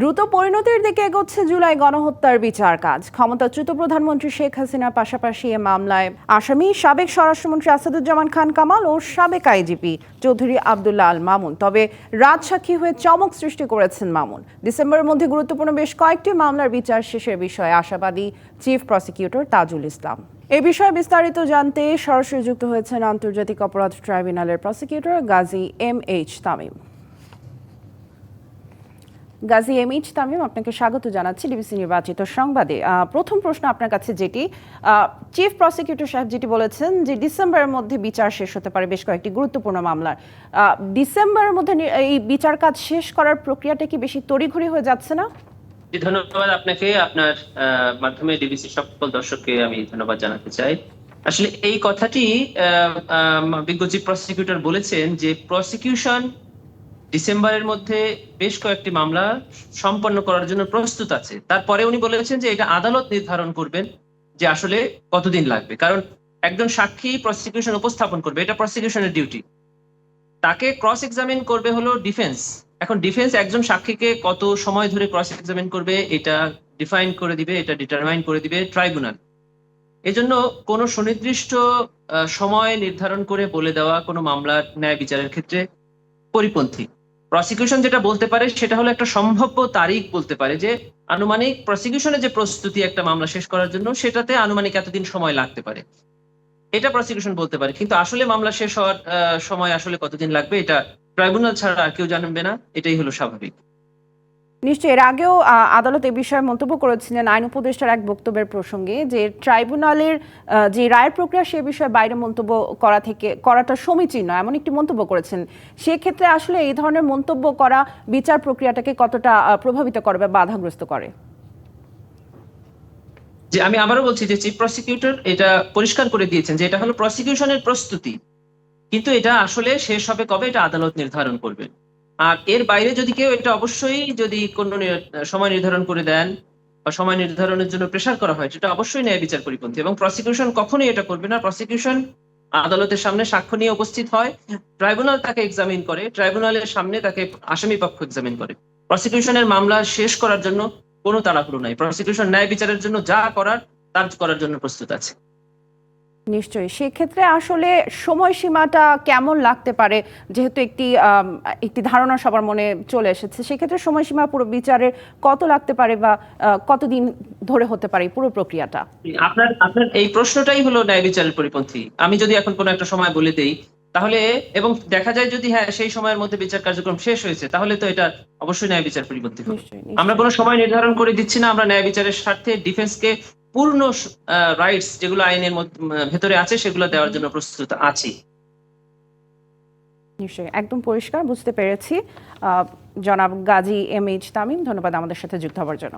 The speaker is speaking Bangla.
দ্রুত পরিণতির দিকে এগোচ্ছে জুলাই গণহত্যার বিচার কাজ। ক্ষমতাচ্যুত প্রধানমন্ত্রী শেখ হাসিনার পাশাপাশি এ মামলায় আসামি, সাবেক স্বরাষ্ট্রমন্ত্রী আসাদুজ্জামান খান কামাল ও সাবেক আইজিপি চৌধুরী আবদুল্লাহ আল মামুন। তবে রাজসাক্ষী হয়ে চমক সৃষ্টি করেছেন মামুন। ডিসেম্বরের মধ্যে গুরুত্বপূর্ণ বেশ কয়েকটি মামলার বিচার শেষের বিষয়ে আশাবাদী চিফ প্রসিকিউটর তাজুল ইসলাম। এ বিষয়ে বিস্তারিত জানতে সরাসরি যুক্ত হয়েছেন আন্তর্জাতিক অপরাধ ট্রাইব্যুনালের prosecutor Gazi M H Tamim. Gazi M H Tamim, আপনাকে স্বাগত জানাচ্ছি ডিবিসি নির্বাচিত সংবাদে। প্রথম প্রশ্ন আপনার কাছে যেটি চিফ প্রসিকিউটর সাহেব যেটি বলেছেন যে ডিসেম্বরের মধ্যে বিচার শেষ হতে পারে বেশ কয়েকটি গুরুত্বপূর্ণ মামলার। ডিসেম্বরের মধ্যে এই বিচার কাজ শেষ করার প্রক্রিয়াটা কি বেশি তড়িঘড়ি হয়ে যাচ্ছে না? ধন্যবাদ আপনাকে। আপনার মাধ্যমে ডিবিসি সকল দর্শককে আমি ধন্যবাদ জানাতে চাই। আসলে এই কথাটি বিজ্ঞ চিফ প্রসিকিউটর বলেছেন যে প্রসিকিউশন ডিসেম্বরের মধ্যে বেশ কয়েকটি মামলা সম্পন্ন করার জন্য প্রস্তুত আছে। তারপরে উনি বলেছেন যে এটা আদালত নির্ধারণ করবেন যে আসলে কতদিন লাগবে। কারণ একজন সাক্ষী প্রসিকিউশন উপস্থাপন করবে, এটা প্রসিকিউশনের ডিউটি তাকে ক্রস এক্সামিন করবে হলো ডিফেন্স এখন ডিফেন্স একজন সাক্ষীকে কত সময় ধরে ক্রস এক্সামিন করবে, এটা ডিফাইন করে দিবে, এটা ডিটারমাইন করে দিবে ট্রাইব্যুনাল এজন্য কোনো সুনির্দিষ্ট সময় নির্ধারণ করে বলে দেওয়া কোনো মামলার ন্যায় বিচারের ক্ষেত্রে পরিপন্থী। প্রসিকিউশন যেটা বলতে পারে সেটা হলো একটা সম্ভাব্য তারিখ বলতে পারে যে আনুমানিক প্রসিকিউশনের যে প্রস্তুতি একটা মামলা শেষ করার জন্য সেটাতে আনুমানিক এতদিন সময় লাগতে পারে। এটা প্রসিকিউশন বলতে পারে। কিন্তু আসলে মামলা শেষ হওয়ার সময় আসলে কতদিন লাগবে এটা ট্রাইব্যুনাল ছাড়া আর কেউ জানবে না। এটাই হলো স্বাভাবিক। নিশ্চয়ই, এর আগেও আদালত এ বিষয়ে মন্তব্য করেছিলেন আইন উপদেষ্টার এক বক্তব্যের প্রসঙ্গে যে ট্রাইব্যুনালের যে রায়ের প্রক্রিয়া সে বিষয়ে বাইরে মন্তব্য করা থেকে, করাটা সমীচীন নয়, এমন একটি মন্তব্য করেছেন। সেক্ষেত্রে আসলে এই ধরনের মন্তব্য করা বিচার প্রক্রিয়াটাকে কতটা প্রভাবিত করে বা বাধাগ্রস্ত করে? যে আমি আবারও বলছি যে চিফ প্রসিকিউটর এটা পরিষ্কার করে দিয়েছেন যে এটা হলো প্রসিকিউশনের প্রস্তুতি। কিন্তু এটা আসলে শেষ হবে কবে? এটা আদালত নির্ধারণ করবে। আর এর বাইরে যদি কেউ এটা অবশ্যই যদি কোনো সময় নির্ধারণ করে দেন বা সময় নির্ধারণের জন্য প্রেশার করা হয়, সেটা অবশ্যই ন্যায় বিচার পরিপন্থী এবং প্রসিকিউশন কখনোই এটা করবে না। প্রসিকিউশন আদালতের সামনে সাক্ষ্য নিয়ে উপস্থিত হয় ট্রাইব্যুনাল তাকে এক্সামিন করে ট্রাইব্যুনালের সামনে তাকে আসামি পক্ষ এক্সামিন করে। প্রসিকিউশনের মামলা শেষ করার জন্য কোনো তাড়াহুড়ো নাই। প্রসিকিউশন ন্যায় বিচারের জন্য যা করার, তার করার জন্য প্রস্তুত আছে। নিশ্চয়ই। সেক্ষেত্রে আসলে সময়সীমাটা কেমন লাগতে পারে? যেহেতু একটি একটি ধারণা সবার মনে চলে এসেছে সেক্ষেত্রে সময়সীমা পুরো বিচারের কত লাগতে পারে বা কতদিন ধরে হতে পারে পুরো প্রক্রিয়াটা? আপনার আপনার এই প্রশ্নটাই হলো ন্যায় বিচারের পরিপন্থী। আমি যদি এখন কোনো একটা সময় বলে দেই তাহলে এবং দেখা যায় যদি হ্যাঁ সেই সময়ের মধ্যে বিচার কার্যক্রম শেষ হয়েছে তাহলে তো এটা অবশ্যই ন্যায় বিচার পরিপন্থী হবে। আমরা কোনো সময় নির্ধারণ করে দিচ্ছি না আমরা ন্যায় বিচারের স্বার্থে ডিফেন্সকে পূর্ণ রাইটস যেগুলো আইনের ভেতরে আছে, সেগুলো দেওয়ার জন্য প্রস্তুত আছি। নিশ্চয়ই, একদম পরিষ্কার, বুঝতে পেরেছি। জনাব গাজী এম এইচ তামিম, ধন্যবাদ আমাদের সাথে যুক্ত হওয়ার জন্য।